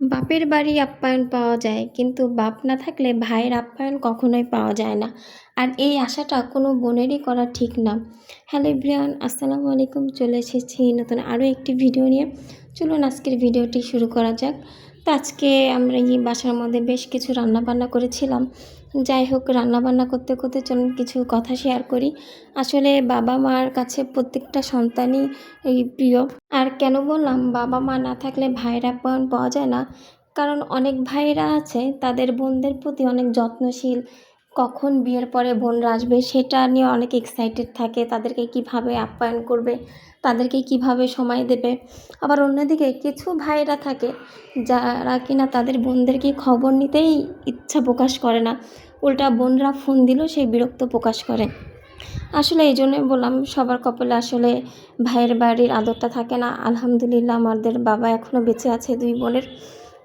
বাপের বাড়ি আপ্যায়ন পাওয়া যায়, কিন্তু বাপ না থাকলে ভাইয়ের আপ্যায়ন কখনোই পাওয়া যায় না। আর এই আশাটা কোনো বোনেরই করা ঠিক না। হ্যালো ইব্রিয়ান আসসালামু আলাইকুম। চলে এসেছি নতুন আরও একটি ভিডিও নিয়ে। চলুন আজকের ভিডিওটি শুরু করা যাক। তো আজকে আমরা এই বাসার মধ্যে বেশ কিছু রান্না বান্না করেছিলাম। যাই হোক রান্না বান্না করতে করতে চলুন কিছু কথা শেয়ার করি। আসলে বাবা মার কাছে প্রত্যেকটা সন্তানই প্রিয়। আর কেন বললাম, বাবা মা না থাকলে ভাইয়ের আপ্যায়ন পাওয়া যায় না? কারণ অনেক ভাইয়েরা আছে, তাদের বোনদের প্রতি অনেক যত্নশীল। কখন বিয়ের পরে বোনরা আসবে সেটা নিয়ে অনেক এক্সাইটেড থাকে। তাদেরকে কীভাবে আপ্যায়ন করবে, তাদেরকে কীভাবে সময় দেবে। আবার অন্যদিকে কিছু ভাইয়েরা থাকে যারা কিনা তাদের বোনদেরকে খবর নিতেই ইচ্ছা প্রকাশ করে না। উল্টা বোনরা ফোন দিলেও সেই বিরক্ত প্রকাশ করে। আসলে এই জন্যই বললাম, সবার কপালে আসলে ভাইয়ের বাড়ির আদরটা থাকে না। আলহামদুলিল্লাহ আমাদের বাবা এখনও বেঁচে আছে দুই বোনের।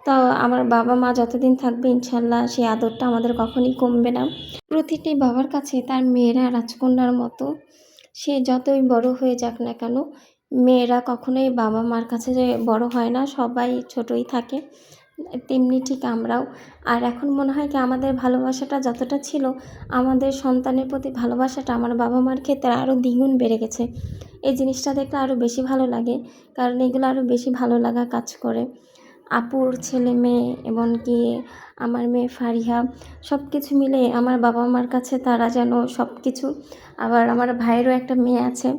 তো আমার বাবা মা যতদিন থাকবে, ইনশাল্লাহ সেই আদরটা আমাদের কখনই কমবে না। প্রতিটি বাবার কাছে তার মেয়েরা রাজকন্যার মতো। সে যতই বড় হয়ে যাক না কেন, মেয়েরা কখনোই বাবা মার কাছে যে বড় হয় না, সবাই ছোটই থাকে। তেমনি ঠিক আমরাও। আর এখন মনে হয় কি, আমাদের ভালোবাসাটা যতটা ছিল, আমাদের সন্তানের প্রতি ভালোবাসাটা আমার বাবা মার ক্ষেত্রে আরও দ্বিগুণ বেড়ে গেছে। এই জিনিসটা দেখলে আরও বেশি ভালো লাগে, কারণ এগুলো আরও বেশি ভালো লাগা কাজ করে। আপুর ছেলে মেয়ে এমনকি আমার মেয়ে ফারিহা সব কিছু মিলে আমার বাবা মার কাছে তারা যেন সব কিছু আবার আমার ভাইয়েরও একটা মেয়ে আছে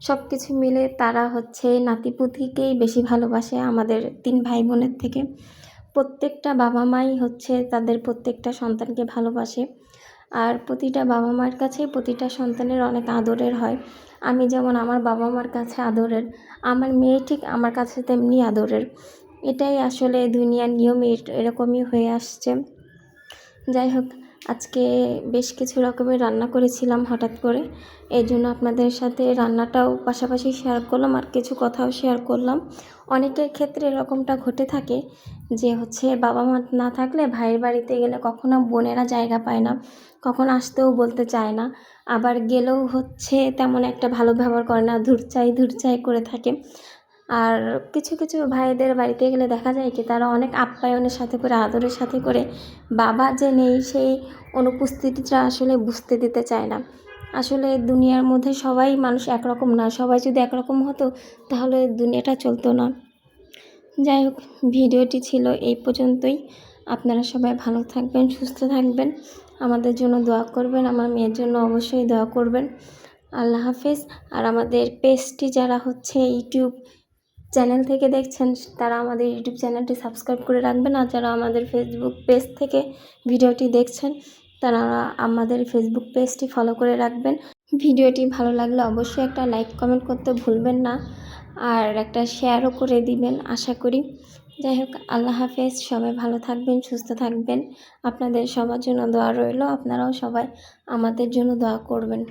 সব কিছু মিলে তারা হচ্ছে নাতিপুতিকেই বেশি ভালোবাসে আমাদের তিন ভাই বোনের থেকে। প্রত্যেকটা বাবা মাই হচ্ছে তাদের প্রত্যেকটা সন্তানকে ভালোবাসে, আর প্রতিটা বাবা মার কাছে প্রতিটা সন্তানের অনেক আদরের হয়। আমি যেমন আমার বাবা মার কাছে আদরের, আমার মেয়ে ঠিক আমার কাছে তেমনি আদরের। এটাই আসলে দুনিয়ার নিয়ম এরকমই হয়ে আসছে। যাই হোক, আজকে বেশ কিছু রকমের রান্না করেছিলাম হঠাৎ করে। এই জন্য আপনাদের সাথে রান্নাটাও পাশাপাশি শেয়ার করলাম আর কিছু কথাও শেয়ার করলাম। অনেকের ক্ষেত্রে এরকমটা ঘটে থাকে যে হচ্ছে বাবা মা না থাকলে ভাইয়ের বাড়িতে গেলে কখনো বোনেরা জায়গা পায় না, কখন আসতেও বলতে চায় না। আবার গেলেও হচ্ছে তেমন একটা ভালো ব্যবহার করে না, ধুরচাই ধুরচাই করে থাকে। আর কিছু কিছু ভাইদের বাড়িতে গেলে দেখা যায় কি তারা অনেক আপ্যায়নের সাথে করে, আদরের সাথে করে বাবা যে নেই সেই অনুপস্থিতিটা আসলে বুঝতে দিতে চায় না। আসলে দুনিয়ার মধ্যে সবাই মানুষ একরকম না, সবাই যদি একরকম হতো তাহলে দুনিয়াটা চলতো না। যাই হোক, ভিডিওটি ছিল এই পর্যন্তই। আপনারা সবাই ভালো থাকবেন, সুস্থ থাকবেন। আমাদের জন্য দোয়া করবেন, আমার মেয়ের জন্য অবশ্যই দোয়া করবেন। আল্লাহ হাফেজ। আর আমাদের পেজটি যারা হচ্ছে ইউটিউব চ্যানেল থেকে দেখছেন, তারা আমাদের ইউটিউব চ্যানেলটি সাবস্ক্রাইব করে রাখবেন। আর যারা আমাদের ফেসবুক পেজ থেকে ভিডিওটি দেখছেন, তারা আমাদের ফেসবুক পেজটি ফলো করে রাখবেন। ভিডিওটি ভালো লাগলে অবশ্যই একটা লাইক কমেন্ট করতে ভুলবেন না আর একটা শেয়ারও করে দিবেন, আশা করি। যাই হোক, আল্লাহ হাফেজ, সবাই ভালো থাকবেন, সুস্থ থাকবেন। আপনাদের সবার জন্য দোয়া রইল, আপনারাও সবাই আমাদের জন্য দোয়া করবেন।